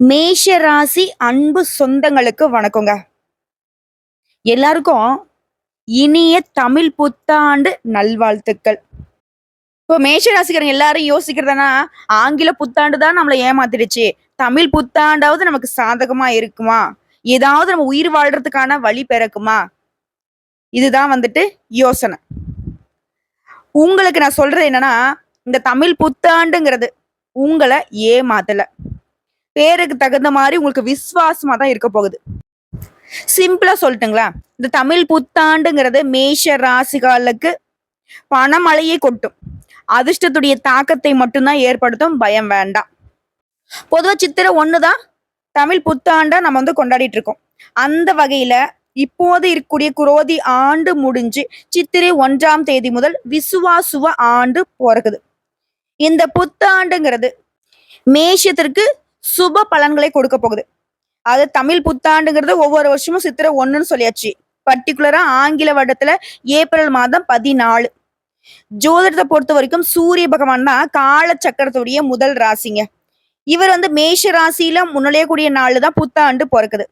மேஷ ராசி அன்பு சொந்தங்களுக்கு வணக்கங்க. எல்லாருக்கும் இனிய தமிழ் புத்தாண்டு நல்வாழ்த்துக்கள். இப்போ மேஷ எல்லாரும் யோசிக்கிறதுனா ஆங்கில புத்தாண்டு தான் நம்மளை ஏமாத்திடுச்சு. தமிழ் புத்தாண்டாவது நமக்கு சாதகமா இருக்குமா? ஏதாவது நம்ம உயிர் வாழ்றதுக்கான வழி பிறக்குமா? இதுதான் வந்துட்டு யோசனை. உங்களுக்கு நான் சொல்றது என்னன்னா இந்த தமிழ் புத்தாண்டுங்கிறது உங்களை ஏமாத்தலை. பேருக்கு தகுந்த மாதிரி உங்களுக்கு விசுவாசமா தான் இருக்க போகுது. சிம்பிளா சொல்லட்டுங்களா இந்த தமிழ் புத்தாண்டுங்கிறது மேஷ ராசிகாலுக்கு பணமழையை கொட்டும். அதிர்ஷ்டத்துடைய தாக்கத்தை மட்டும்தான் ஏற்படுத்தும். பயம் வேண்டாம். பொதுவா சித்திரை ஒண்ணுதான் தமிழ் புத்தாண்டா நம்ம வந்து கொண்டாடிட்டு இருக்கோம். அந்த வகையில இப்போது இருக்கக்கூடிய குரோதி ஆண்டு முடிஞ்சு சித்திரை ஒன்றாம் தேதி முதல் விசுவாசுவ ஆண்டு பிறகுது இந்த புத்தாண்டுங்கிறது மேஷத்திற்கு சுப பலன்களை கொடுக்க போகுது. அது தமிழ் புத்தாண்டுங்கிறது ஒவ்வொரு வருஷமும் சித்திரை ஒண்ணுன்னு சொல்லியாச்சு. பர்டிகுலரா ஆங்கில வருடத்துல ஏப்ரல் மாதம் பதினாலு. ஜோதிடத்தை பொறுத்த வரைக்கும் சூரிய பகவான் தான் கால சக்கரத்துடைய முதல் ராசிங்க. இவர் வந்து மேஷ ராசியில முன்னிலையக்கூடிய நாள் தான் புத்தாண்டு பிறக்குது.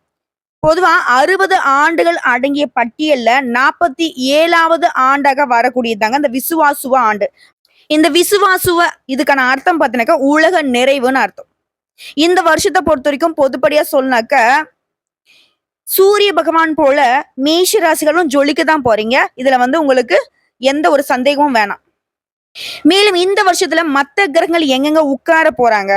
பொதுவா அறுபது ஆண்டுகள் அடங்கிய பட்டியல்ல நாற்பத்தி ஏழாவது ஆண்டாக வரக்கூடியதாங்க இந்த விசுவாசுவ ஆண்டு. இந்த விசுவாசுவ இதுக்கான அர்த்தம் பார்த்தீங்கன்னாக்கா உலக நிறைவுன்னு அர்த்தம். இந்த வருஷத்தை பொறுத்த வரைக்கும் பொதுப்படியா சொன்னாக்க சூரிய பகவான் போல மேஷ ராசிகளும் ஜொலிக்க தான் போறீங்க. இதுல வந்து உங்களுக்கு எந்த ஒரு சந்தேகமும் வேணாம். மேலும் இந்த வருஷத்துல மத்த கிரகங்கள் எங்கெங்க உட்கார போறாங்க?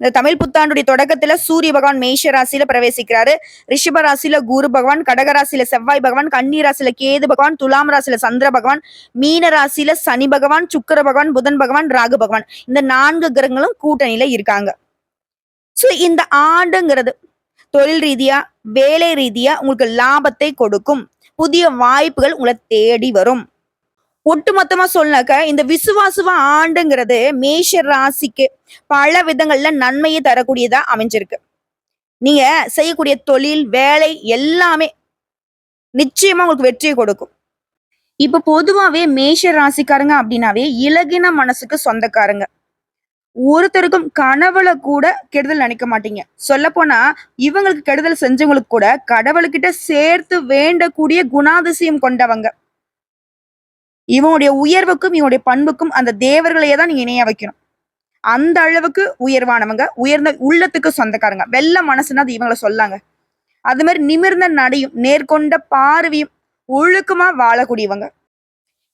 இந்த தமிழ் புத்தாண்டுடைய தொடக்கத்துல சூரிய பகவான் மேஷ ராசியில பிரவேசிக்கிறாரு. ரிஷப ராசியில குரு பகவான் கடக ராசியில செவ்வாய் பகவான் கன்னி ராசியில கேது பகவான் துலாம் ராசியில சந்திர பகவான் மீன ராசியில சனி பகவான் சுக்கர பகவான் புதன் பகவான் ராகு பகவான். இந்த நான்கு கிரகங்களும் கூட்டணியில இருக்காங்க. ஸோ இந்த ஆண்டுங்கிறது தொழில் ரீதியா வேலை ரீதியா உங்களுக்கு லாபத்தை கொடுக்கும். புதிய வாய்ப்புகள் உங்களை தேடி வரும். ஒட்டுமொத்தமா சொன்னாக்க இந்த விசுவாசுவ ஆண்டுங்கிறது மேஷ ராசிக்கு பல விதங்கள்ல நன்மையை தரக்கூடியதா அமைஞ்சிருக்கு. நீங்க செய்யக்கூடிய தொழில் வேலை எல்லாமே நிச்சயமா உங்களுக்கு வெற்றியை கொடுக்கும். இப்ப பொதுவாவே மேஷ ராசிக்காரங்க அப்படின்னாவே இலகின மனசுக்கு சொந்தக்காரங்க. ஒருத்தருக்கும் கனவுல கூட கெடுதல் நினைக்க மாட்டீங்க. சொல்ல போனா இவங்களுக்கு கெடுதல் செஞ்சவங்களுக்கு கூட கடவுள்கிட்ட சேர்த்து வேண்டக்கூடிய குணாதிசயம் கொண்டவங்க. இவனுடைய உயர்வுக்கும் இவனுடைய பண்புக்கும் அந்த தேவர்களையே தான் நீங்க இணைய வைக்கணும். அந்த அளவுக்கு உயர்வானவங்க உயர்ந்த உள்ளத்துக்கு சொந்தக்காரங்க. வெள்ள மனசுன்னா அது இவங்களை சொல்லாங்க. அது மாதிரி நிமிர்ந்த நடையும் நேர்கொண்ட பார்வையும் ஒழுக்கமா வாழக்கூடியவங்க.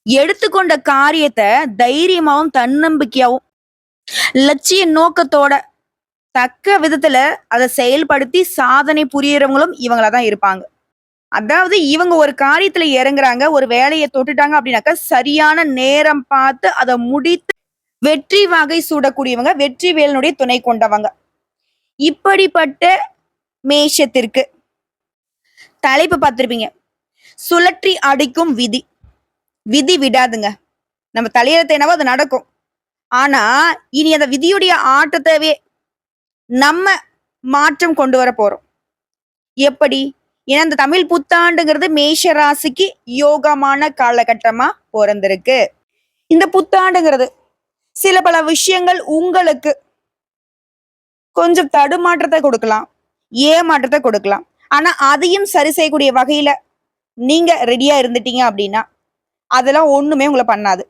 எடுத்துக்கொண்ட காரியத்தை தைரியமாவும் தன்னம்பிக்கையாவும் லட்சிய நோக்கத்தோட தக்க விதத்துல அதை செயல்படுத்தி சாதனை புரியறவங்களும் இவங்களா தான் இருப்பாங்க. அதாவது இவங்க ஒரு காரியத்துல இறங்குறாங்க ஒரு வேலையை தொட்டுட்டாங்க அப்படின்னாக்கா சரியான நேரம் பார்த்து அதை முடித்து வெற்றி வகை சூடக்கூடியவங்க வெற்றி வேலனுடைய துணை கொண்டவங்க. இப்படிப்பட்ட மேஷத்திற்கு தலைப்பு பார்த்துருப்பீங்க. சுழற்றி அடிக்கும் விதி. விதி விடாதுங்க. நம்ம தலையெழுத்து என்னவோ அது நடக்கும். ஆனா இனி அந்த விதியுடைய ஆட்டத்தவே நம்ம மாற்றம் கொண்டு வர போறோம். எப்படி? ஏன்னா இந்த தமிழ் புத்தாண்டுங்கிறது மேஷ ராசிக்கு யோகமான காலகட்டமா பிறந்திருக்கு. இந்த புத்தாண்டுங்கிறது சில பல விஷயங்கள் உங்களுக்கு கொஞ்சம் தடுமாற்றத்தை கொடுக்கலாம் ஏமாற்றத்தை கொடுக்கலாம். ஆனா அதையும் சரி செய்யக்கூடிய வகையில நீங்க ரெடியா இருந்துட்டீங்க அப்படின்னா அதெல்லாம் ஒண்ணுமே உங்களை பண்ணாது.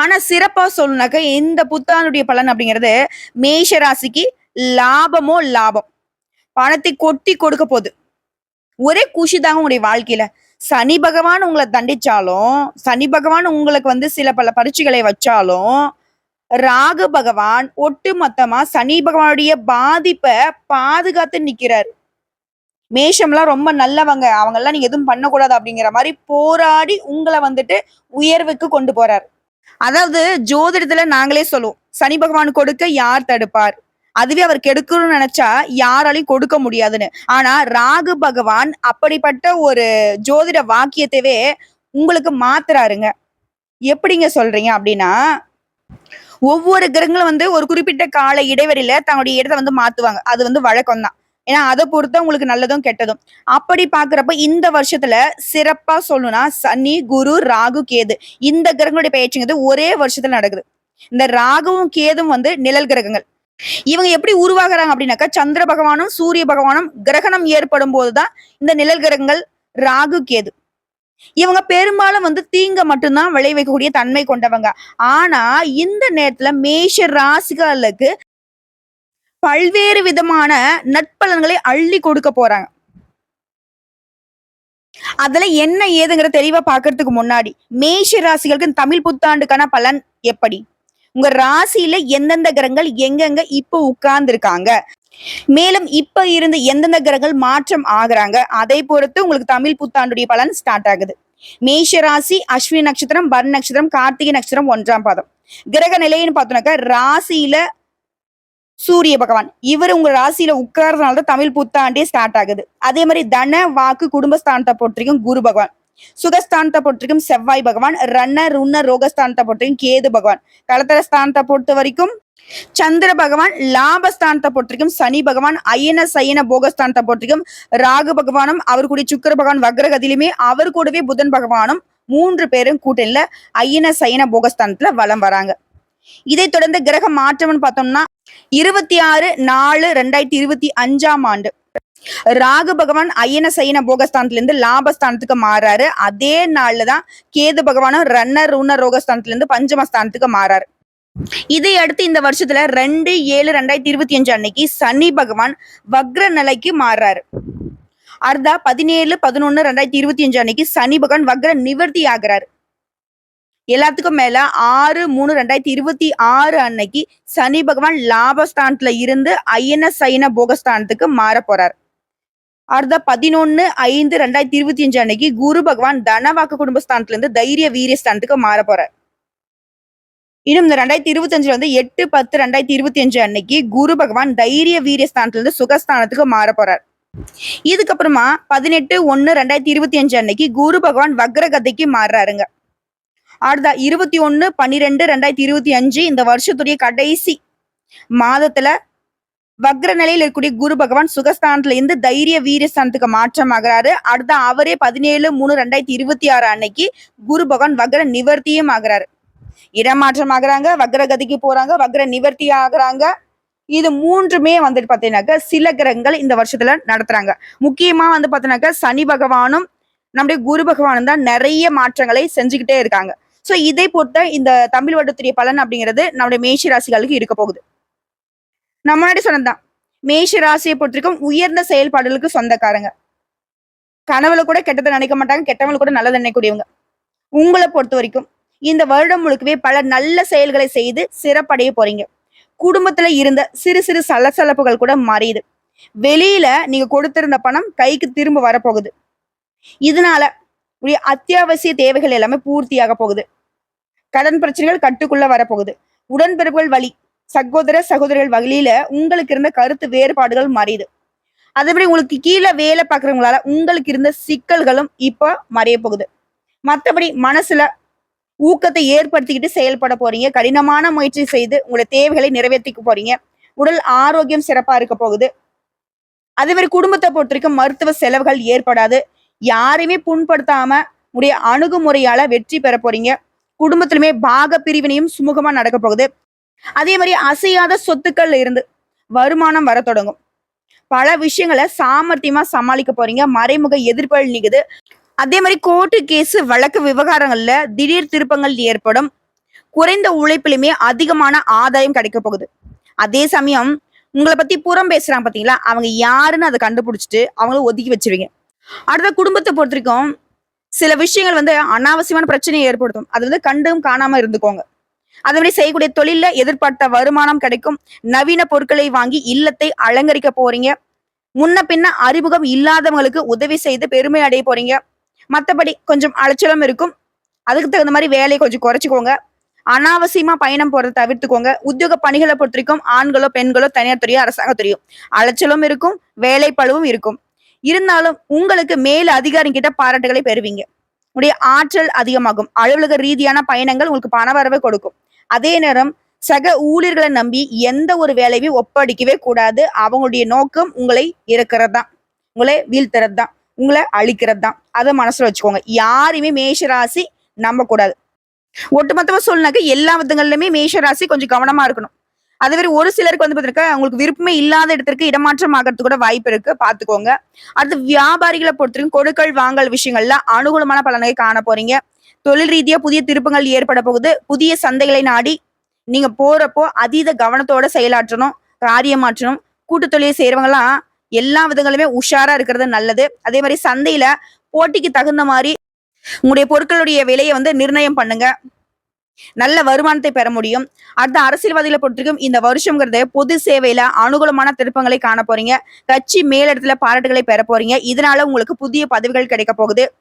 ஆனா சிறப்பா சொல்லணுனாக்க இந்த புத்தாண்டுடைய பலன் அப்படிங்கிறது மேஷ ராசிக்கு லாபமோ லாபம். பணத்தை கொட்டி கொடுக்க போகுது. ஒரே குஷி தாங்க உங்களுடைய வாழ்க்கையில. சனி பகவான் உங்களை தண்டிச்சாலும் சனி பகவான் உங்களுக்கு வந்து சில பல பரீட்சைகளை வச்சாலும் ராகு பகவான் ஒட்டு மொத்தமா சனி பகவானுடைய பாதிப்பை பாதுகாத்து நிக்கிறாரு. மேஷம்லாம் ரொம்ப நல்லவங்க. அவங்க எல்லாம் நீங்க எதுவும் பண்ணக்கூடாது அப்படிங்கிற மாதிரி போராடி உங்களை வந்துட்டு உயர்வுக்கு கொண்டு போறாரு. அதாவது ஜோதிடத்துல நாங்களே சொல்லுவோம் சனி பகவான் கொடுக்க யார் தடுப்பார்? அதுவே அவர் கெடுக்கணும்னு நினைச்சா யாராலையும் கொடுக்க முடியாதுன்னு. ஆனா ராகு பகவான் அப்படிப்பட்ட ஒரு ஜோதிட வாக்கியத்தைவே உங்களுக்கு மாத்துறாருங்க. எப்படிங்க சொல்றீங்க அப்படின்னா ஒவ்வொரு கிரகங்களும் வந்து ஒரு குறிப்பிட்ட கால இடைவெளியில தங்களுடைய இடத்தை வந்து மாத்துவாங்க. அது வந்து வழக்கம் தான் ஏன்னா அதை பொறுத்த உங்களுக்கு நல்லதும் கெட்டதும். அப்படி பாக்குறப்ப இந்த வருஷத்துல சிறப்பா சொல்லணும்னா சனி குரு ராகு கேது. இந்த கிரகங்களுடைய பயிற்சிங்கிறது ஒரே வருஷத்துல நடக்குது. இந்த ராகுவும் கேதும் வந்து நிழல் கிரகங்கள். இவங்க எப்படி உருவாகுறாங்க அப்படின்னாக்கா சந்திர பகவானும் சூரிய பகவானும் கிரகணம் ஏற்படும் போதுதான் இந்த நிழல் கிரகங்கள் ராகு கேது. இவங்க பெரும்பாலும் வந்து தீங்க மட்டும்தான் விளைவிக்கக்கூடிய தன்மை கொண்டவங்க. ஆனா இந்த நேரத்துல மேஷ ராசிகளுக்கு பல்வேறு விதமான நட்பலன்களை அள்ளி கொடுக்க போறாங்க. அதுல என்ன ஏதுங்கிற தெளிவா பாக்குறதுக்கு முன்னாடி மேஷ ராசிகளுக்கு தமிழ் புத்தாண்டுக்கான பலன் எப்படி? உங்க ராசியில எந்தெந்த கிரகங்கள் எங்கெங்க இப்போ உட்கார்ந்து இருக்காங்க மேலும் இப்ப இருந்து எந்தெந்த கிரகங்கள் மாற்றம் ஆகுறாங்க? அதை பொறுத்து உங்களுக்கு தமிழ் புத்தாண்டுடைய பலன் ஸ்டார்ட் ஆகுது. மேஷ ராசி அஸ்வினி நட்சத்திரம் பரண் நட்சத்திரம் கார்த்திகை நட்சத்திரம் ஒன்றாம் பாதம். கிரக நிலைன்னு பார்த்தோம்னாக்கா ராசியில சூரிய பகவான். இவர் உங்க ராசியில உட்கார்றதுனால தான் தமிழ் புத்தாண்டே ஸ்டார்ட் ஆகுது. அதே மாதிரி தன வாக்கு குடும்பஸ்தானத்தை பொறுத்திருக்கும் குரு பகவான். சுகஸ்தானத்தை பொறுத்திருக்கும் செவ்வாய் பகவான். ரன்ன ருண்ண ரோகஸ்தானத்தை பொறுத்திருக்கும் கேது பகவான். கலத்தர ஸ்தானத்தை பொறுத்த வரைக்கும் சந்திர பகவான். லாபஸ்தானத்தை பொறுத்திருக்கும் சனி பகவான். அயன சயன போகஸ்தானத்தை பொறுத்திருக்கும் ராகு பகவானும் அவர் கூடிய சுக்கர பகவான் வக்ரகதியிலுமே அவர் கூடவே புதன் பகவானும் மூன்று பேரும் கூட்டணியில அயன சயன போகஸ்தானத்துல வலம் வராங்க. இதை தொடர்ந்து கிரக மாற்றம்னு பார்த்தோம்னா இருபத்தி ஆறு நாலு ரெண்டாயிரத்தி இருபத்தி அஞ்சாம் ஆண்டு. ராகு பகவான் அயன சயன போகஸ்தானத்துல இருந்து லாபஸ்தானத்துக்கு மாறாரு. அதே நாள்ல தான் கேது பகவானும் ரன்னர் ரூனர் ரோகஸ்தானத்துல இருந்து பஞ்சமஸ்தானத்துக்கு மாறாரு. இதை அடுத்து இந்த வருஷத்துல ரெண்டு ஏழு ரெண்டாயிரத்தி இருபத்தி அஞ்சு அன்னைக்கு சனி பகவான் வக்ர நிலைக்கு மாறுறாரு அர்தா பதினேழு பதினொன்னு ரெண்டாயிரத்தி இருபத்தி அஞ்சு அன்னைக்கு சனி பகவான் வக்ர நிவர்த்தி ஆகுறாரு. எல்லாத்துக்கும் மேல ஆறு மூணு ரெண்டாயிரத்தி இருபத்தி ஆறு அன்னைக்கு சனி பகவான் லாபஸ்தானத்துல இருந்து ஐயன சைன போகஸ்தானத்துக்கு மாற போறார். அடுத்த பதினொன்னு ஐந்து ரெண்டாயிரத்தி இருபத்தி அஞ்சு அன்னைக்கு குரு பகவான் தனவாக்கு குடும்பஸ்தானத்துல இருந்து தைரிய வீரிய ஸ்தானத்துக்கு மாற போறார். இன்னும் இந்த ரெண்டாயிரத்தி இருபத்தி அஞ்சுல வந்து எட்டு பத்து ரெண்டாயிரத்தி இருபத்தி அஞ்சு அன்னைக்கு குரு பகவான் தைரிய வீரியஸ்தானத்துல இருந்து சுகஸ்தானத்துக்கு மாற போறார். இதுக்கப்புறமா பதினெட்டு ஒன்னு ரெண்டாயிரத்தி இருபத்தி அஞ்சு அன்னைக்கு குரு பகவான் வக்ரகதைக்கு மாறுறாருங்க. அடுத்த இருபத்தி ஒன்னு பன்னிரெண்டு ரெண்டாயிரத்தி இருபத்தி அஞ்சு இந்த வருஷத்துடைய கடைசி மாதத்துல வக்ர நிலையில் இருக்கக்கூடிய குரு பகவான் சுகஸ்தானத்துல இருந்து தைரிய வீரஸ்தானத்துக்கு மாற்றமாகிறாரு. அடுத்த அவரே பதினேழு மூணு ரெண்டாயிரத்தி இருபத்தி ஆறு அன்னைக்கு குரு பகவான் வக்ர நிவர்த்தியும் ஆகுறாரு. இடமாற்றம் ஆகுறாங்க வக்ரகதிக்கு போறாங்க வக்ர நிவர்த்தி ஆகுறாங்க. இது மூன்றுமே வந்துட்டு பாத்தீங்கன்னாக்க சில கிரகங்கள் இந்த வருஷத்துல நடத்துறாங்க. முக்கியமா வந்து பாத்தீங்கன்னாக்க சனி பகவானும் நம்முடைய குரு பகவானும் தான் நிறைய மாற்றங்களை செஞ்சுக்கிட்டே இருக்காங்க. சோ இதை பொறுத்த இந்த தமிழ் வருடத்துடைய பலன் அப்படிங்கிறது நம்முடைய மேஷ ராசிகளுக்கு இருக்க போகுது. நான் முன்னாடி சொன்னதுதான். மேஷ ராசியை பொறுத்திருக்கும் உயர்ந்த செயல்பாடுகளுக்கு சொந்தக்காரங்க. கனவுல கூட கெட்டதை நினைக்க மாட்டாங்க கெட்டவங்களை கூட நல்லது நினைக்கக்கூடியவங்க. உங்களை பொறுத்த வரைக்கும் இந்த வருடம் முழுக்கவே பல நல்ல செயல்களை செய்து சிறப்படைய போறீங்க. குடும்பத்துல இருந்த சிறு சிறு சலசலப்புகள் கூட மறையுது வெளியில நீங்க கொடுத்திருந்த பணம் கைக்கு திரும்ப வரப்போகுது. இதனால உடைய அத்தியாவசிய தேவைகள் எல்லாமே பூர்த்தியாக போகுது. கடன் பிரச்சனைகள் கட்டுக்குள்ள வரப்போகுது. உடன்பிறப்புகள் வழி சகோதர சகோதரர்கள் வழியில உங்களுக்கு இருந்த கருத்து வேறுபாடுகள் மறையுது அதேபடி உங்களுக்கு கீழே வேலை பார்க்குறவங்களால உங்களுக்கு இருந்த சிக்கல்களும் இப்போ மறைய போகுது. மற்றபடி மனசுல ஊக்கத்தை ஏற்படுத்திக்கிட்டு செயல்பட போறீங்க. கடினமான முயற்சி செய்து உங்களுடைய தேவைகளை நிறைவேற்றிக்க போறீங்க. உடல் ஆரோக்கியம் சிறப்பா இருக்க போகுது. அதே மாதிரி குடும்பத்தை பொறுத்த வரைக்கும் மருத்துவ செலவுகள் ஏற்படாது. யாரையுமே புண்படுத்தாம உடைய அணுகுமுறையால வெற்றி பெற போறீங்க. குடும்பத்திலுமே பாக பிரிவினையும் சுமூகமா நடக்க போகுது. அதே மாதிரி அசையாத சொத்துக்கள் இருந்து வருமானம் வர தொடங்கும். பல விஷயங்களை சாமர்த்தியமா சமாளிக்க போறீங்க. மறைமுக எதிர்ப்புகள் நீங்குது. அதே மாதிரி கோர்ட்டு கேஸ் வழக்கு விவகாரங்கள்ல திடீர் திருப்பங்கள் ஏற்படும். குறைந்த உழைப்பிலுமே அதிகமான ஆதாயம் கிடைக்க போகுது. அதே சமயம் உங்களை பத்தி புறம் பேசுறாங்க பாத்தீங்களா? அவங்க யாருன்னு அதை கண்டுபிடிச்சிட்டு அவங்கள ஒதுக்கி வச்சிருவீங்க. அடுத்த குடும்பத்தை பொறுத்த வரைக்கும் சில விஷயங்கள் வந்து அனாவசியமான பிரச்சனையை ஏற்படுத்தும். அது வந்து கண்டும் காணாம இருந்துக்கோங்க. அதே மாதிரி செய்யக்கூடிய தொழில எதிர்பார்த்த வருமானம் கிடைக்கும். நவீன பொருட்களை வாங்கி இல்லத்தை அலங்கரிக்க போறீங்க. முன்ன பின்ன அறிமுகம் இல்லாதவங்களுக்கு உதவி செய்து பெருமை அடைய போறீங்க. மத்தபடி கொஞ்சம் அலைச்சலும் இருக்கும். அதுக்கு தகுந்த மாதிரி வேலையை கொஞ்சம் குறைச்சிக்கோங்க. அனாவசியமா பயணம் போறதை தவிர்த்துக்கோங்க. உத்தியோக பணிகளை பொறுத்திருக்கும் ஆண்களோ பெண்களோ தனியார் துறையோ அரசாங்க துறையோ அலைச்சலும் இருக்கும். வேலை பழுவும் இருக்கும். இருந்தாலும் உங்களுக்கு மேல் அதிகாரி கிட்ட பாராட்டுகளை பெறுவீங்க. உடைய ஆற்றல் அதிகமாகும். அலுவலக ரீதியான பயணங்கள் உங்களுக்கு பணவரவை கொடுக்கும். அதே நேரம் சக ஊழியர்களை நம்பி எந்த ஒரு வேலையும் ஒப்படைக்கவே கூடாது. அவங்களுடைய நோக்கம் உங்களை இறக்கிறது தான் உங்களை வீழ்த்துறது தான் உங்களை அழிக்கிறது தான் அதை மனசுல வச்சுக்கோங்க. யாரையுமே மேஷ ராசி நம்ப கூடாது ஒட்டுமொத்தமா சொல்லினாக்க எல்லா விதங்கள்லயுமே மேஷ ராசி கொஞ்சம் கவனமா இருக்கணும். அதே மாதிரி ஒரு சிலருக்கு வந்து பாத்தீங்கன்னா அவங்களுக்கு விருப்பமே இல்லாத இடத்திற்கு இடமாற்றம் ஆகிறதுக்கு கூட வாய்ப்பு இருக்கு. பாத்துக்கோங்க. அடுத்து வியாபாரிகளை பொறுத்தவரைக்கும் கொடுக்கல் வாங்கல் விஷயங்கள்ல அனுகூலமான பலனை காண போறீங்க. தொழில் ரீதியா புதிய திருப்பங்கள் ஏற்பட போகுது. புதிய சந்தைகளை நாடி நீங்க போறப்போ அதீத கவனத்தோட செயலாற்றணும் காரியமாற்றணும் கூட்டு தொழிலை செய்யறவங்கலாம் எல்லா விதங்களுமே உஷாரா இருக்கிறது நல்லது. அதே மாதிரி சந்தையில போட்டிக்கு தகுந்த மாதிரி உங்களுடைய பொருட்களுடைய விலையை வந்து நிர்ணயம் பண்ணுங்க. நல்ல வருமானத்தை பெற முடியும். அடுத்த அரசியல்வாதிகளை பொறுத்திருக்கும் இந்த வருஷம்ங்கிறது பொது சேவையில அனுகூலமான திருப்பங்களை காண போறீங்க. கட்சி மேலிடத்துல பாராட்டுகளை பெற போறீங்க. இதனால உங்களுக்கு புதிய பதவிகள் கிடைக்க போகுது.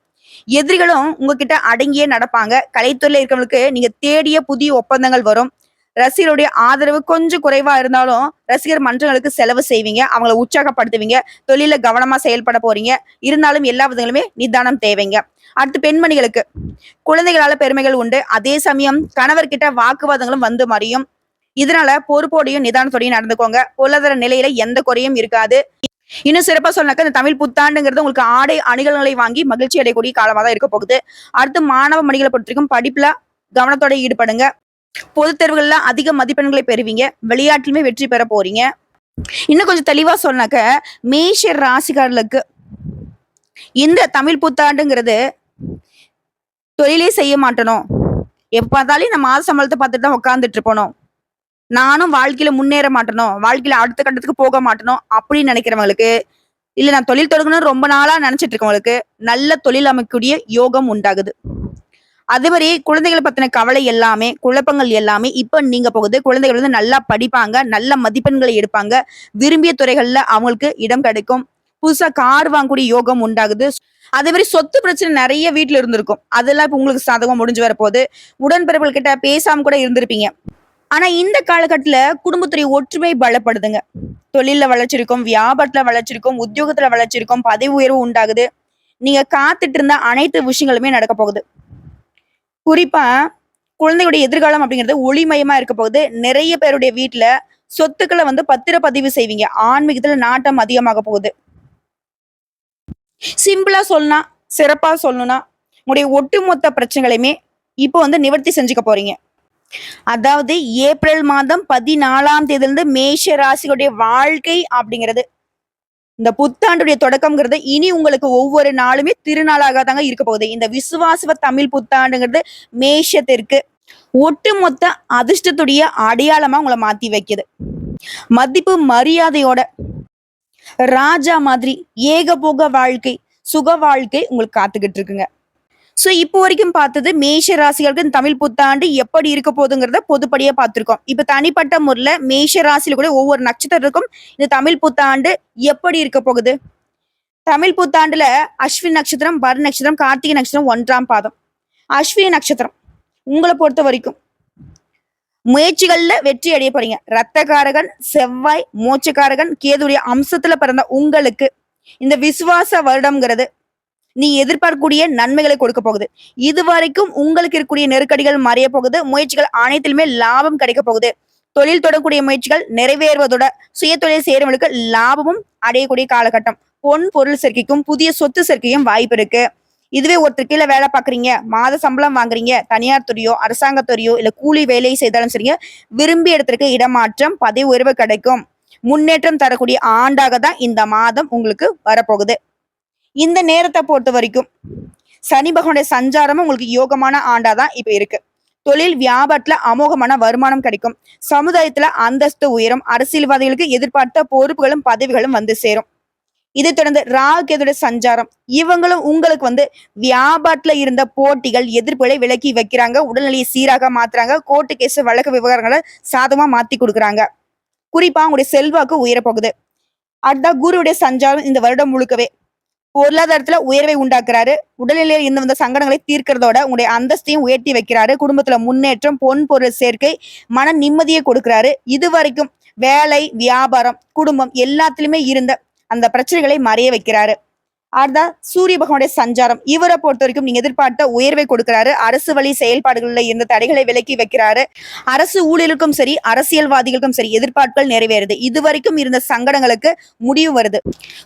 எதிரிகளும் உங்ககிட்ட அடங்கியே நடப்பாங்க. கலைத்துறையில இருக்கவங்களுக்கு நீங்க தேடிய புதிய ஒப்பந்தங்கள் வரும். ரசிகருடைய ஆதரவு கொஞ்சம் குறைவா இருந்தாலும் ரசிகர் மன்றங்களுக்கு செலவு செய்வீங்க அவங்கள உற்சாகப்படுத்துவீங்க தொழில கவனமா செயல்பட போறீங்க இருந்தாலும் எல்லா விதங்களுமே நிதானம் தேவைங்க. அடுத்து பெண்மணிகளுக்கு. குழந்தைகளால பெருமைகள் உண்டு. அதே சமயம் கணவர்கிட்ட வாக்குவாதங்களும் வந்து மறியும் இதனால பொறுப்போடையும் நிதானத்தோடையும் நடந்துக்கோங்க. பொருளாதார நிலையில எந்த குறையும் இருக்காது. இன்னும் சிறப்பா சொன்னாக்க இந்த தமிழ் புத்தாண்டுங்கிறது உங்களுக்கு ஆடை அணிகலன்களை வாங்கி மகிழ்ச்சி அடையக்கூடிய காலமா தான் இருக்க போகுது. அடுத்து மாணவ மணிகளை பொறுத்திருக்கும் படிப்புல கவனத்தோட ஈடுபடுங்க. பொதுத் தேர்வுகள்ல அதிக மதிப்பெண்களை பெறுவீங்க. விளையாட்டிலுமே வெற்றி பெற போறீங்க. இன்னும் கொஞ்சம் தெளிவா சொன்னாக்க மேஷ ராசிகாரர்களுக்கு இந்த தமிழ் புத்தாண்டுங்கிறது தொழிலே செய்ய மாட்டணும். எப்ப பார்த்தாலும் இந்த மாத சம்பளத்தை பார்த்துட்டு தான் உட்காந்துட்டு இருப்போம் நானும் வாழ்க்கையில முன்னேற மாட்டணும். வாழ்க்கையில அடுத்த கட்டத்துக்கு போக மாட்டணும் அப்படின்னு நினைக்கிறவங்களுக்கு இல்ல நான் தொழில் தொடங்கணும்னு ரொம்ப நாளா நினைச்சிட்டு இருக்கவங்களுக்கு நல்ல தொழில் அமைக்கக்கூடிய யோகம் உண்டாகுது. அதே மாதிரி குழந்தைகளை பத்தின கவலை எல்லாமே குழப்பங்கள் எல்லாமே இப்ப நீங்க போகுது. குழந்தைகள் வந்து நல்லா படிப்பாங்க நல்ல மதிப்பெண்களை எடுப்பாங்க. விரும்பிய துறைகள்ல அவங்களுக்கு இடம் கிடைக்கும். புதுசா கார் வாங்கக்கூடிய யோகம் உண்டாகுது. அதே மாதிரி சொத்து பிரச்சனை நிறைய வீட்டுல இருந்திருக்கும். அதெல்லாம் இப்ப உங்களுக்கு சாதகம் முடிஞ்சு வரப்போகுது உடன்பிறப்புகள் கிட்ட பேசாம கூட இருந்திருப்பீங்க. ஆனா இந்த காலகட்டத்துல குடும்பத்துறை ஒற்றுமை பலப்படுதுங்க. தொழில வளர்ச்சி இருக்கும் வியாபாரத்துல வளர்ச்சி இருக்கும் உத்தியோகத்துல வளர்ச்சி இருக்கும் பதவி உயர்வு உண்டாகுது. நீங்க காத்துட்டு இருந்த அனைத்து விஷயங்களுமே நடக்க போகுது. குறிப்பா குழந்தையுடைய எதிர்காலம் அப்படிங்கிறது ஒளிமயமா இருக்க போகுது. நிறைய பேருடைய வீட்டுல சொத்துக்களை வந்து பத்திரப்பதிவு செய்வீங்க. ஆன்மீகத்துல நாட்டம் அதிகமாக போகுது. சிம்பிளா சொல்லணும் சிறப்பா சொல்லணும்னா உங்களுடைய ஒட்டுமொத்த பிரச்சனைகளையுமே இப்போ வந்து நிவர்த்தி செஞ்சுக்க போறீங்க. அதாவது ஏப்ரல் மாதம் பதினாலாம் தேதியிலிருந்து மேஷ ராசிகளுடைய வாழ்க்கை அப்படிங்கிறது இந்த புத்தாண்டுடைய தொடக்கம்ங்கிறது இனி உங்களுக்கு ஒவ்வொரு நாளுமே திருநாளாக தாங்க இருக்க போகுது. இந்த விசுவாசவ தமிழ் புத்தாண்டுங்கிறது மேஷத்திற்கு ஒட்டுமொத்த அதிர்ஷ்டத்துடைய அடையாளமா உங்களை மாத்தி வைக்குது. மதிப்பு மரியாதையோட ராஜா மாதிரி ஏகபோக வாழ்க்கை சுக வாழ்க்கை உங்களுக்கு காத்துக்கிட்டு இருக்குங்க. சோ இப்போ வரைக்கும் பார்த்தது மேஷ ராசிகளுக்கு இந்த தமிழ் புத்தாண்டு எப்படி இருக்க போகுதுங்கிறத பொதுப்படியா பார்த்திருக்கோம். இப்ப தனிப்பட்ட முறையில மேஷ ராசியில கூட ஒவ்வொரு நட்சத்திரத்துக்கும் இந்த தமிழ் புத்தாண்டு எப்படி இருக்க போகுது? தமிழ் புத்தாண்டுல அஸ்வின் நட்சத்திரம் பர் நட்சத்திரம் கார்த்திகை நட்சத்திரம் ஒன்றாம் பாதம். அஸ்வினி நட்சத்திரம் உங்களை பொறுத்த வரைக்கும் முயற்சிகள்ல வெற்றி அடைய போறீங்க. ரத்தகாரகன் செவ்வாய் மோச்சக்காரகன் கேதுடைய அம்சத்துல பிறந்த உங்களுக்கு இந்த விசுவாச வருடம்ங்கிறது நீ எதிர்பார்க்கக்கூடிய நன்மைகளை கொடுக்க போகுது. இது வரைக்கும் உங்களுக்கு இருக்கக்கூடிய நெருக்கடிகள் மறைய போகுது. முயற்சிகள் அனைத்திலுமே லாபம் கிடைக்க போகுது. தொழில் தொடக்கூடிய முயற்சிகள் நிறைவேறுவதோட சுய தொழில் செய்யறவங்களுக்கு லாபமும் அடையக்கூடிய காலகட்டம். பொன் பொருள் சேர்க்கைக்கும் புதிய சொத்து சேர்க்கையும் வாய்ப்பு இருக்கு. இதுவே ஒருத்தர் கீழே வேலை பாக்குறீங்க மாத சம்பளம் வாங்குறீங்க தனியார் துறையோ அரசாங்கத்துறையோ இல்ல கூலி வேலை செய்தாலும் சரிங்க விரும்பிய இடத்திற்கு இடமாற்றம் பதவி உயர்வு கிடைக்கும். முன்னேற்றம் தரக்கூடிய ஆண்டாக தான் இந்த மாதம் உங்களுக்கு வரப்போகுது. இந்த நேரத்தை பொறுத்த வரைக்கும் சனி பகவானுடைய சஞ்சாரமும் உங்களுக்கு யோகமான ஆண்டா தான் இப்ப இருக்கு. தொழில் வியாபாரத்துல அமோகமான வருமானம் கிடைக்கும். சமுதாயத்துல அந்தஸ்து உயரும். அரசியல்வாதிகளுக்கு எதிர்பார்த்த பொறுப்புகளும் பதவிகளும் வந்து சேரும். இதை தொடர்ந்து ராகுகேதுடைய சஞ்சாரம். இவங்களும் உங்களுக்கு வந்து வியாபாரத்துல இருந்த போட்டிகள் எதிர்ப்புகளை விலக்கி வைக்கிறாங்க. உடல்நிலையை சீராக மாத்துறாங்க. கோர்ட்டு கேஸ் வழக்கு விவகாரங்களை சாதமா மாத்தி கொடுக்குறாங்க. குறிப்பா உங்களுடைய செல்வாக்கு உயரப்போகுது. அடுத்த குருவுடைய சஞ்சாரம் இந்த வருடம் முழுக்கவே. பொருளாதாரத்துல உயர்வை உண்டாக்குறாரு. உடல்நிலையில் இருந்து வந்த சங்கடங்களை தீர்க்கிறதோட உங்களுடைய அந்தஸ்தையும் உயர்த்தி வைக்கிறாரு. குடும்பத்துல முன்னேற்றம் பொன் பொருள் சேர்க்கை மன நிம்மதியை கொடுக்கிறாரு. இது வரைக்கும் வேலை வியாபாரம் குடும்பம் எல்லாத்துலயுமே இருந்த அந்த பிரச்சனைகளை மறைய வைக்கிறாரு. அடுத்தா சூரிய பகவானுடைய சஞ்சாரம். இவரை பொறுத்த வரைக்கும் நீங்க எதிர்பார்த்த உயர்வை கொடுக்கிறாரு. அரசு வழி செயல்பாடுகளில் இருந்த தடைகளை விலக்கி வைக்கிறாரு. அரசு ஊழியர்களுக்கும் சரி அரசியல்வாதிகளுக்கும் சரி எதிர்பார்ப்புகள் நிறைவேறுது. இதுவரைக்கும் இருந்த சங்கடங்களுக்கு முடிவு வருது.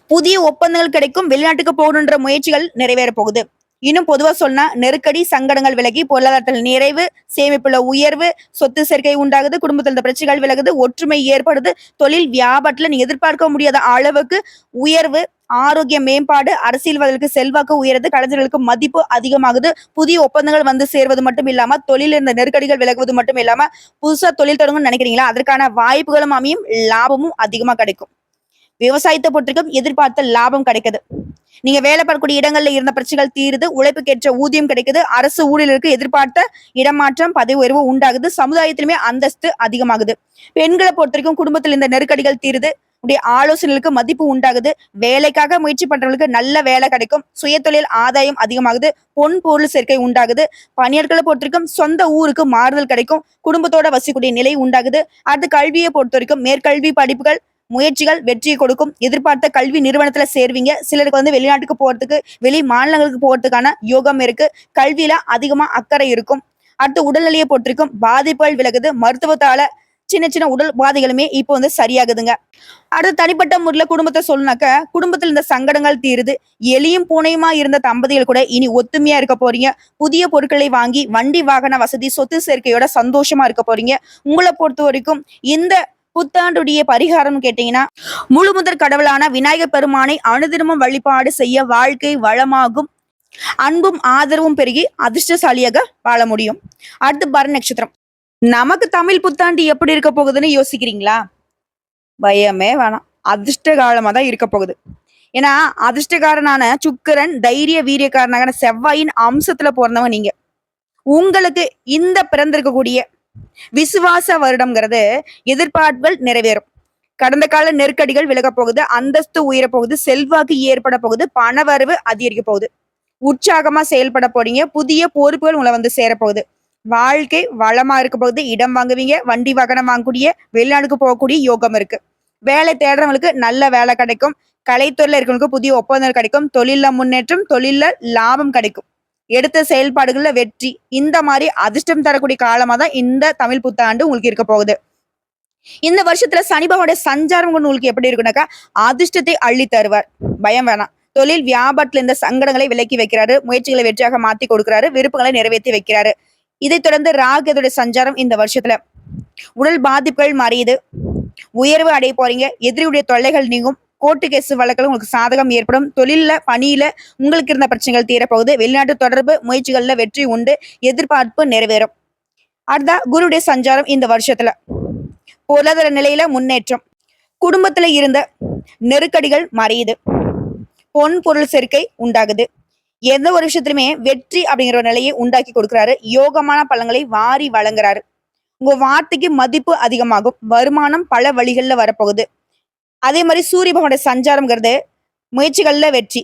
புதிய ஒப்பந்தங்கள் கிடைக்கும் வெளிநாட்டுக்கு போகணுன்ற முயற்சிகள் நிறைவேற போகுது. இன்னும் பொதுவா சொன்னா நெருக்கடி சங்கடங்கள் விலகி பொருளாதாரத்தில் நிறைவு சேமிப்புல உயர்வு சொத்து சேர்க்கை உண்டாகுது குடும்பத்தில் இருந்த பிரச்சனைகள் விலகுது ஒற்றுமை ஏற்படுது. தொழில் வியாபாரத்துல நீ எதிர்பார்க்க முடியாத அளவுக்கு உயர்வு ஆரோக்கிய மேம்பாடு அரசியல்வாதிகளுக்கு செல்வாக்கு உயருது கலைஞர்களுக்கு மதிப்பு அதிகமாகுது. புதிய ஒப்பந்தங்கள் வந்து சேர்வது மட்டும் இல்லாம தொழில் இருந்த நெருக்கடிகள் விலகுவது மட்டும் இல்லாம புதுசா தொழில் தொடங்கணும்னு நினைக்கிறீங்களா? அதற்கான வாய்ப்புகளும் அமையும் லாபமும் அதிகமா கிடைக்கும். விவசாயத்தை பொறுத்திருக்கும் எதிர்பார்த்த லாபம் கிடைக்குது. நீங்க வேலை பார்க்கக்கூடிய இடங்கள்ல இருந்த பிரச்சனைகள் தீருது உழைப்புக்கேற்ற ஊதியம் கிடைக்குது அரசு ஊழலுக்கு எதிர்பார்த்த இடமாற்றம் பதவி உயர்வு உண்டாகுது சமுதாயத்திலுமே அந்தஸ்து அதிகமாகுது. பெண்களை பொறுத்த வரைக்கும் குடும்பத்தில் இந்த நெருக்கடிகள் தீருது. உடைய ஆலோசனைகளுக்கு மதிப்பு உண்டாகுது. வேலைக்காக முயற்சி பண்றவங்களுக்கு நல்ல வேலை கிடைக்கும். சுயதொழில் ஆதாயம் அதிகமாகுது. பொன் பொருள் சேர்க்கை உண்டாகுது. பணியாட்களை பொறுத்த வரைக்கும் சொந்த ஊருக்கு மாறுதல் கிடைக்கும். குடும்பத்தோட வசிக்கூடிய நிலை உண்டாகுது. அடுத்து கல்வியை பொறுத்த வரைக்கும் மேற்கல்வி படிப்புகள் முயற்சிகள் வெற்றியை கொடுக்கும். எதிர்பார்த்த கல்வி நிறுவனத்துல சேர்வீங்க. சிலருக்கு வந்து வெளிநாட்டுக்கு போறதுக்கு வெளி மாநிலங்களுக்கு போறதுக்கான யோகம் இருக்கு. கல்வியில அதிகமா அக்கறை இருக்கும். அடுத்து உடல்நிலையை பொறுத்திருக்கும் பாதிப்புகள் விலகுது. மருத்துவத்தால சின்ன சின்ன உடல் பாதைகளுமே இப்போ வந்து சரியாகுதுங்க. அடுத்து தனிப்பட்ட முறையில குடும்பத்தை சொல்லனாக்க குடும்பத்தில் இந்த சங்கடங்கள் தீருது. எலியும் பூனையுமா இருந்த தம்பதிகள் கூட இனி ஒத்துமையா இருக்க போறீங்க. புதிய பொருட்களை வாங்கி வண்டி வாகன வசதி சொத்து சேர்க்கையோட சந்தோஷமா இருக்க போறீங்க. உங்களை பொறுத்த வரைக்கும் இந்த புத்தாண்டுடைய பரிகாரம் கேட்டீங்கன்னா முழு முதற் கடவுளான விநாயகர் பெருமானை அனுதினமும் வழிபாடு செய்ய வாழ்க்கை வளமாகும். அன்பும் ஆதரவும் பெருகி அதிர்ஷ்டசாலியாக வாழ முடியும். அடுத்து பர நட்சத்திரம். நமக்கு தமிழ் புத்தாண்டு எப்படி இருக்க போகுதுன்னு யோசிக்கிறீங்களா? பயமே வேணாம். அதிர்ஷ்ட காலமா தான் இருக்க போகுது. ஏன்னா அதிர்ஷ்டக்காரனான சுக்கிரன் தைரிய வீரியக்காரனான செவ்வாயின் அம்சத்துல பிறந்தவங்க நீங்க. உங்களுக்கு இந்த பிறந்திருக்கக்கூடிய விசுவாச வருடம்ங்கிறது எதிர்பார்ப்புகள் நிறைவேறும். கடந்த கால நெருக்கடிகள் விலக போகுது அந்தஸ்து உயர போகுது செல்வாக்கு ஏற்பட போகுது பணவரவு அதிகரிக்க போகுது. உற்சாகமா செயல்பட போறீங்க புதிய பொறுப்புகள் உங்களை வந்து சேரப்போகுது வாழ்க்கை வளமா இருக்க போகுது இடம் வாங்குவீங்க வண்டி வாகனம் வாங்கக்கூடிய வெளிநாடுக்கு போகக்கூடிய யோகம் இருக்கு. வேலை தேடுறவங்களுக்கு நல்ல வேலை கிடைக்கும். கலைத்துறையில இருக்கிறவங்களுக்கு புதிய ஒப்பந்தங்கள் கிடைக்கும். தொழில முன்னேற்றம் தொழில லாபம் கிடைக்கும். எடுத்த செயல்பாடுகள்ல வெற்றி. இந்த மாதிரி அதிர்ஷ்டம் தரக்கூடிய காலமா தான் இந்த தமிழ் புத்தாண்டு உங்களுக்கு இருக்க போகுது. இந்த வருஷத்துல சனி பகவானுடைய சஞ்சாரம் கொண்டு உங்களுக்கு எப்படி இருக்குனாக்கா அதிர்ஷ்டத்தை அள்ளி தருவார். பயம் வேணாம். தொழில் வியாபாரத்துல இந்த சங்கடங்களை விலக்கி வைக்கிறாரு. முயற்சிகளை வெற்றியாக மாத்தி கொடுக்கிறாரு. விருப்பங்களை நிறைவேற்றி வைக்கிறாரு. இதைத் தொடர்ந்து ராகுடைய சஞ்சாரம் இந்த வருஷத்துல. உடல் பாதிப்புகள் மறையுது. உயர்வு அடைய போறீங்க. எதிரியுடைய தொல்லைகள் நீங்கும். கோர்ட்டு கேஸ் வழக்கில் உங்களுக்கு சாதகம் ஏற்படும். தொழில்ல பணியில உங்களுக்கு இருந்த பிரச்சனைகள் தீரப்போகுது. வெளிநாட்டு தொடர்பு முயற்சிகளில் வெற்றி உண்டு. எதிர்பார்ப்பு நிறைவேறும். அடுத்தா குருடைய சஞ்சாரம் இந்த வருஷத்துல. பொருளாதார நிலையில முன்னேற்றம். குடும்பத்துல இருந்த நெருக்கடிகள் மறையுது. பொன் பொருள் சேர்க்கை உண்டாகுது. எந்த ஒரு விஷயத்திலுமே வெற்றி அப்படிங்கிற ஒரு நிலையை உண்டாக்கி கொடுக்கிறாரு. யோகமான பழங்களை வாரி வழங்குறாரு. உங்க வார்த்தைக்கு மதிப்பு அதிகமாகும். வருமானம் பல வழிகள்ல வரப்போகுது. அதே மாதிரி சூரிய பகவானுடைய சஞ்சாரம்ங்கிறது முயற்சிகள்ல வெற்றி.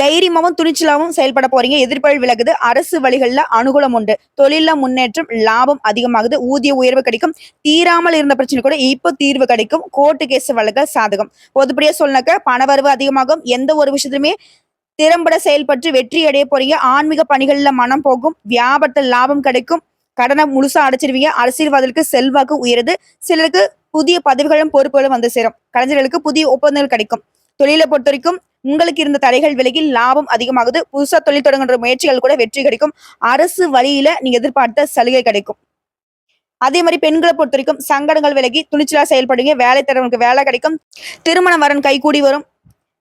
தைரியமாவும் துணிச்சலாவும் செயல்பட போறீங்க. எதிர்ப்புகள் விலகுது. அரசு வழிகள்ல அனுகூலம் உண்டு. தொழில முன்னேற்றம் லாபம் அதிகமாகுது. ஊதிய உயர்வு கிடைக்கும். தீராமல் இருந்த பிரச்சனை கூட இப்போ தீர்வு கிடைக்கும். கோர்ட்டு கேஸ் வழக்க சாதகம். பொதுப்படியா சொன்னாக்க பணவரவு அதிகமாகும். எந்த ஒரு விஷயத்திலுமே திறம்பட செயல்பட்டு வெற்றி அடைய போறீங்க. ஆன்மீக பணிகள்ல மனம் போகும். வியாபாரத்தில் லாபம் கிடைக்கும். கடனை முழுசா அடைச்சிருவீங்க. அரசியல்வாதிகளுக்கு செல்வாக்கு உயருது. சிலருக்கு புதிய பதவிகளும் பொறுப்புகளும் வந்து சேரும். கலைஞர்களுக்கு புதிய ஒப்பந்தங்கள் கிடைக்கும். தொழிலை பொறுத்த வரைக்கும் உங்களுக்கு இருந்த தடைகள் விலகி லாபம் அதிகமாகுது. புதுசா தொழில் தொடங்குற முயற்சிகள் கூட வெற்றி கிடைக்கும். அரசு வழியில நீங்க எதிர்பார்த்த சலுகை கிடைக்கும். அதே மாதிரி பெண்களை பொறுத்த வரைக்கும் சங்கடங்கள் விலகி துணிச்சலா செயல்படுவீங்க. வேலை தரவங்களுக்கு வேலை கிடைக்கும். திருமண வரன் கைகூடி வரும்.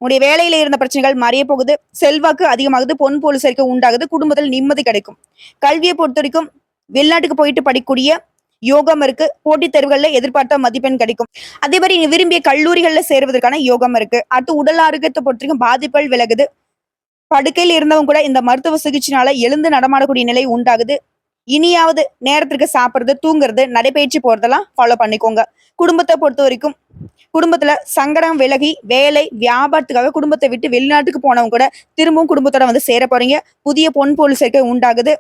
உங்களுடைய வேலையில இருந்த பிரச்சனைகள் மறைய போகுது. செல்வாக்கு அதிகமாகுது. பொன் போல சேர்க்கை உண்டாகுது. குடும்பத்தில் நிம்மதி கிடைக்கும். கல்வியை பொறுத்த வரைக்கும் வெளிநாட்டுக்கு போயிட்டு படிக்கக்கூடிய யோகம் இருக்கு. போட்டித் தேர்வுகள்ல எதிர்பார்த்த மதிப்பெண் கிடைக்கும். அதே மாதிரி நீங்க விரும்பிய கல்லூரிகள்ல சேருவதற்கான யோகம் இருக்கு. அடுத்து உடல் ஆரோக்கியத்தை பொறுத்த வரைக்கும் பாதிப்புகள் விலகுது. படுக்கையில் இருந்தவங்க கூட இந்த மருத்துவ சிகிச்சைனால எழுந்து நடமாடக்கூடிய நிலை உண்டாகுது. இனியாவது நேரத்திற்கு சாப்பிட்றது தூங்குறது நடைபயிற்சி போறதெல்லாம் ஃபாலோ பண்ணிக்கோங்க. குடும்பத்தை பொறுத்த வரைக்கும் குடும்பத்துல சங்கடம் விலகி வேலை வியாபாரத்துக்காக குடும்பத்தை விட்டு வெளிநாட்டுக்கு போனவங்க கூட திரும்பவும் குடும்பத்தோட வந்து சேர போறீங்க. புதிய பொன் பொருள் சேர்க்கை உண்டாகுது.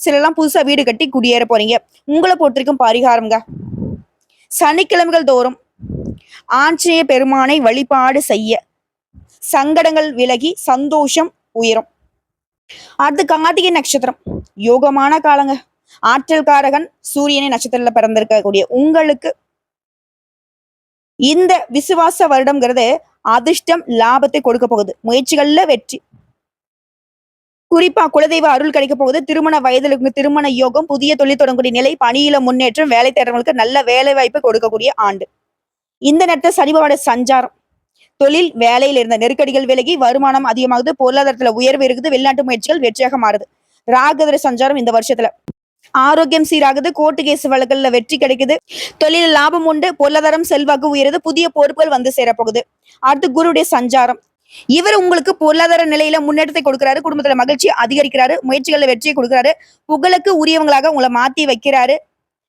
சிலலாம் புதுசா வீடு கட்டி குடியேற போறீங்க. உங்களை பொறுத்த வரைக்கும் பரிகாரம்ங்க. சனிக்கிழமைகள் தோறும் ஆஞ்சநேய பெருமானை வழிபாடு செய்ய. சங்கடங்கள் விலகி சந்தோஷம் உயரும். அடுத்து கார்த்திகை நட்சத்திரம். யோகமான காலங்க. ஆற்றல் காரகன் சூரியனை நட்சத்திரத்துல பிறந்திருக்கக்கூடிய உங்களுக்கு இந்த விசுவாச வருடம்ங்கிறது அதிர்ஷ்டம் லாபத்தை கொடுக்க போகுது. முயற்சிகள்ல வெற்றி. குறிப்பா குலதெய்வ அருள் கிடைக்க போகுது. திருமண வயதிலுக்கு திருமண யோகம் புதிய தொழில் தொடங்கக்கூடிய நிலை பணியில முன்னேற்றம் வேலை தேடுறவங்களுக்கு நல்ல வேலை வாய்ப்பு கொடுக்கக்கூடிய ஆண்டு. இந்த நேரத்தில் சனிபவாட சஞ்சாரம். தொழில் வேலையில் இருந்த நெருக்கடிகள் விலகி வருமானம் அதிகமாகுது பொருளாதாரத்துல உயர்வு இருக்குது வெளிநாட்டு முயற்சிகள் வெற்றியாக மாறுது. ராகதிர சஞ்சாரம் இந்த வருஷத்துல. ஆரோக்கியம் சீராகுது கோர்ட்டு கேஸ் வழக்குல வெற்றி கிடைக்குது. தொழில் லாபம் உண்டு பொருளாதாரம் செல்வாக்கு உயருது புதிய பொறுப்புகள் வந்து சேரப்போகுது. அடுத்து குருடைய சஞ்சாரம். இவர் உங்களுக்கு பொருளாதார நிலையில முன்னேற்றத்தை கொடுக்கிறாரு குடும்பத்துல மகிழ்ச்சி அதிகரிக்கிறாரு முயற்சிகள்ல வெற்றியை கொடுக்கிறாரு புகழுக்கு உரியவங்களாக உங்களை மாத்தி வைக்கிறாரு.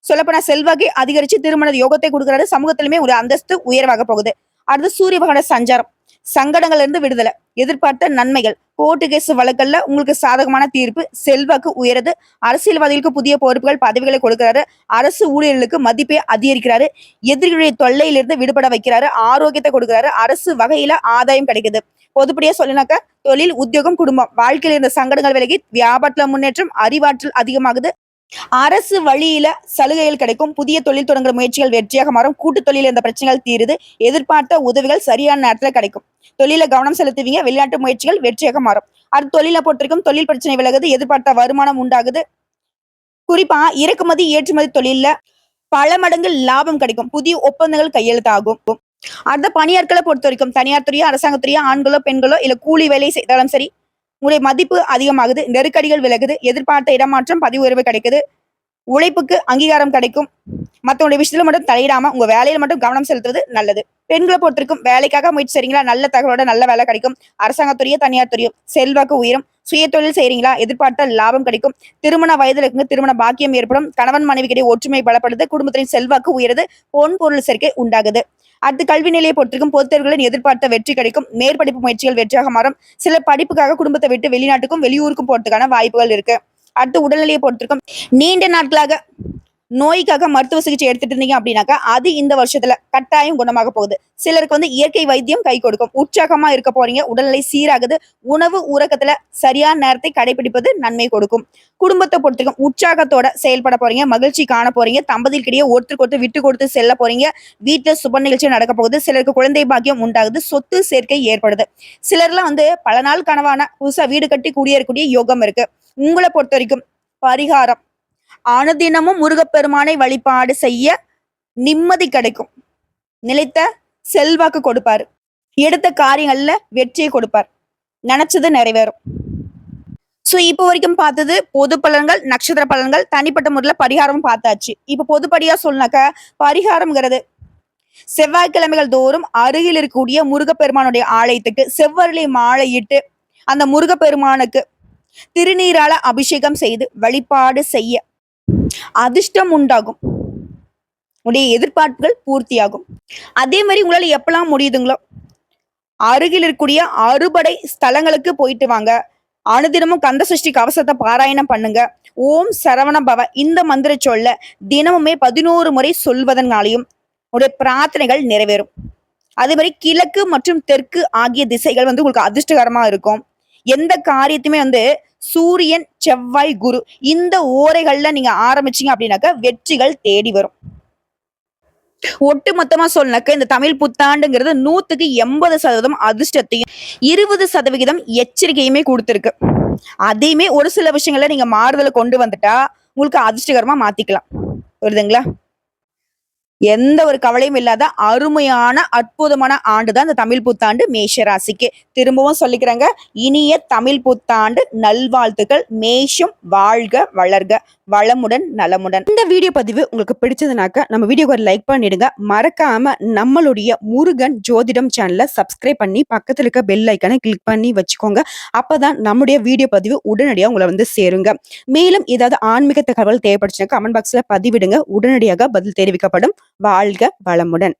சொல்லப்போனா செல்வாக்கை அதிகரிச்சு திருமண யோகத்தை கொடுக்கிறாரு சமூகத்திலுமே ஒரு அந்தஸ்து உயர்வாக போகுது. அடுத்து சூரிய பகவான சஞ்சாரம். சங்கடங்கள்ல இருந்து விடுதலை. எதிர்பார்த்த நன்மைகள். கோர்ட்டு கேஸ் வழக்கல்ல உங்களுக்கு சாதகமான தீர்ப்பு. செல்வாக்கு உயருது. அரசியல்வாதிகளுக்கு புதிய பொறுப்புகள் பதவிகளை கொடுக்கிறாரு. அரசு ஊழியர்களுக்கு மதிப்பை அதிகரிக்கிறாரு. எதிரிகளுடைய தொல்லையிலிருந்து விடுபட வைக்கிறாரு. ஆரோக்கியத்தை கொடுக்கிறாரு. அரசு வகையில ஆதாயம் கிடைக்குது. பொதுப்படியா சொல்லினாக்க தொழில் உத்தியோகம் குடும்பம். வாழ்க்கையில் இருந்த சங்கடங்கள் விலகி வியாபாரத்துல முன்னேற்றம் அறிவாற்றல் அதிகமாகுது. அரசு வழியில சலுகைகள் கிடைக்கும். புதிய தொழில் தொடங்குற முயற்சிகள் வெற்றியாக மாறும். கூட்டு தொழில் இந்த பிரச்சனைகள் தீருது. எதிர்பார்த்த உதவிகள் சரியான நேரத்துல கிடைக்கும். தொழில கவனம் செலுத்துவீங்க. வெளிநாட்டு முயற்சிகள் வெற்றியாக மாறும். அது தொழிலை பொறுத்திருக்கும் தொழில் பிரச்சனை விலகுது. எதிர்பார்த்த வருமானம் உண்டாகுது. குறிப்பா இறக்குமதி ஏற்றுமதி தொழில பல மடங்கு லாபம் கிடைக்கும். புதிய ஒப்பந்தங்கள் கையெழுத்தாகும். அடுத்த பணியாட்களை பொறுத்த வரைக்கும் தனியார் துறையோ அரசாங்கத்துறையோ ஆண்களோ பெண்களோ இல்ல கூலி வேலை செய்தாலும் சரி உங்களுடைய மதிப்பு அதிகமாகுது நெருக்கடிகள் விலகுது எதிர்பார்த்த இடமாற்றம் பதிவு உயர்வு கிடைக்குது உழைப்புக்கு அங்கீகாரம் கிடைக்கும். மற்றவங்களுடைய விஷயத்துல மட்டும் தலையிடாம உங்க வேலையில மட்டும் கவனம் செலுத்துவது நல்லது. பெண்களை பொறுத்திருக்கும் வேலைக்காக முயற்சி செய்றீங்களா? நல்ல தகவலோட நல்ல வேலை கிடைக்கும். அரசாங்கத்துறையோ தனியார் துறையோ செல்வாக்கு உயரும். சுய தொழில் செய்றீங்களா? எதிர்பார்த்த லாபம் கிடைக்கும். திருமண வயதில் இருக்குங்க திருமண பாக்கியம் ஏற்படும். கணவன் மனைவிக்கிடையே ஒற்றுமை பலப்படுது. குடும்பத்தின் செல்வாக்கு உயருது. பொன் பொருள் சேர்க்கை உண்டாகுது. அடுத்து கல்வி நிலையை பொறுத்திருக்கும் பொதுத் தேர்வுகளில் எதிர்பார்த்த வெற்றி கிடைக்கும். மேற்படிப்பு முயற்சிகள் வெற்றியாக மாறும். சில படிப்புக்காக குடும்பத்தை விட்டு வெளிநாட்டுக்கும் வெளியூருக்கும் போறதுக்கான வாய்ப்புகள் இருக்கு. அடுத்து உடல்நிலையை பொறுத்திருக்கும். நீண்ட நாட்களாக நோய்க்காக மருத்துவ சிகிச்சை எடுத்துட்டு இருந்தீங்க அப்படின்னாக்கா அது இந்த வருஷத்துல கட்டாயம் குணமாக போகுது. சிலருக்கு வந்து இயற்கை வைத்தியம் கை கொடுக்கும். உற்சாகமா இருக்க போறீங்க. உடல்நிலை சீராகுது. உணவு உறக்கத்துல சரியான நேரத்தை கடைபிடிப்பது நன்மை கொடுக்கும். குடும்பத்தை பொறுத்திருக்கும். உற்சாகத்தோட செயல்பட போறீங்க. மகிழ்ச்சி காண போறீங்க. தம்பதிக்கிடையே ஒருத்தருக்கு ஒருத்தர் விட்டு கொடுத்து செல்ல போறீங்க. வீட்டுல சுப நிகழ்ச்சி நடக்க போகுது. சிலருக்கு குழந்தை பாக்கியம் உண்டாகுது. சொத்து சேர்க்கை ஏற்படுது. சிலர்லாம் வந்து பல நாள் கனவான புதுசா வீடு கட்டி குடியேறக்கூடிய யோகம் இருக்கு. உங்களை பொறுத்த வரைக்கும் பரிகாரம் அனுதினமும் முருகப்பெருமானை வழிபாடு செய்ய நிம்மதி கிடைக்கும். நிலைத்த செல்வாக்கு கொடுப்பாரு. எடுத்த காரியங்கள்ல வெற்றியை கொடுப்பார். நினைச்சது நிறைவேறும். ஸோ இப்போ வரைக்கும் பார்த்தது பொது பலன்கள் நட்சத்திர பலன்கள் தனிப்பட்ட முறையில் பரிகாரம் பார்த்தாச்சு. இப்போ பொதுப்படியா சொன்னாக்க பரிகாரம்ங்கிறது செவ்வாய்க்கிழமைகள் தோறும் அருகில் இருக்கக்கூடிய முருகப்பெருமானுடைய ஆலயத்துக்கு செவ்வரளி மாலையிட்டு அந்த முருகப்பெருமானுக்கு திருநீரால அபிஷேகம் செய்து வழிபாடு செய்ய அதிர்ஷ்டம் உண்டாகும் உடைய எதிர்பார்ப்புகள் பூர்த்தியாகும். அதே மாதிரி உங்களால எப்பெல்லாம் முடியுதுங்களோ அருகில் இருக்கக்கூடிய அறுபடை ஸ்தலங்களுக்கு போயிட்டு வாங்க. அனுதினமும் கந்த சஷ்டி கவசத்தை பாராயணம் பண்ணுங்க. ஓம் சரவண பவ இந்த மந்திர சொல்ல தினமுமே பதினோரு முறை சொல்வதனாலையும் உடைய பிரார்த்தனைகள் நிறைவேறும். அதே மாதிரி கிழக்கு மற்றும் தெற்கு ஆகிய திசைகள் வந்து உங்களுக்கு அதிர்ஷ்டகரமா இருக்கும். எந்த காரியத்தையுமே வந்து சூரியன் செவ்வாய் குரு. இந்த ஓரைகள்ல நீங்க ஆரம்பிச்சீங்க அப்படின்னாக்க வெற்றிகள் தேடி வரும். ஒட்டு மொத்தமா சொன்னாக்க இந்த தமிழ் புத்தாண்டுங்கிறது நூத்துக்கு எண்பது சதவீதம் அதிர்ஷ்டத்தையும் இருபது சதவிகிதம் எச்சரிக்கையுமே கொடுத்துருக்கு. அதையுமே ஒரு சில விஷயங்களை நீங்க மாறுதலை கொண்டு வந்துட்டா உங்களுக்கு அதிர்ஷ்டகரமா மாத்திக்கலாம். வருதுங்களா எந்த ஒரு கவலையும் இல்லாத அருமையான அற்புதமான ஆண்டு தான் இந்த தமிழ் புத்தாண்டு மேஷ ராசிக்கு திரும்பவும் சொல்லிக்கிறேங்க இனிய தமிழ் புத்தாண்டு நல்வாழ்த்துக்கள் மேஷம் வாழ்க வளர்க வளமுடன் நலமுடன். இந்த வீடியோ பதிவு உங்களுக்கு பிடிச்சதுனாக்க நம்ம வீடியோக்கு ஒரு லைக் பண்ணிடுங்க. மறக்காம நம்மளுடைய முருகன் ஜோதிடம் சேனலை சப்ஸ்கிரைப் பண்ணி பக்கத்தில் இருக்க பெல் ஐக்கனை கிளிக் பண்ணி வச்சுக்கோங்க. அப்பதான் நம்முடைய வீடியோ பதிவு உடனடியாக உங்களை வந்து சேருங்க. மேலும் ஏதாவது ஆன்மீக தகவல் தேவைப்படுச்சுன்னா கமெண்ட் பாக்ஸ்ல பதிவிடுங்க. உடனடியாக பதில் தெரிவிக்கப்படும். வாழ்க வளமுடன்.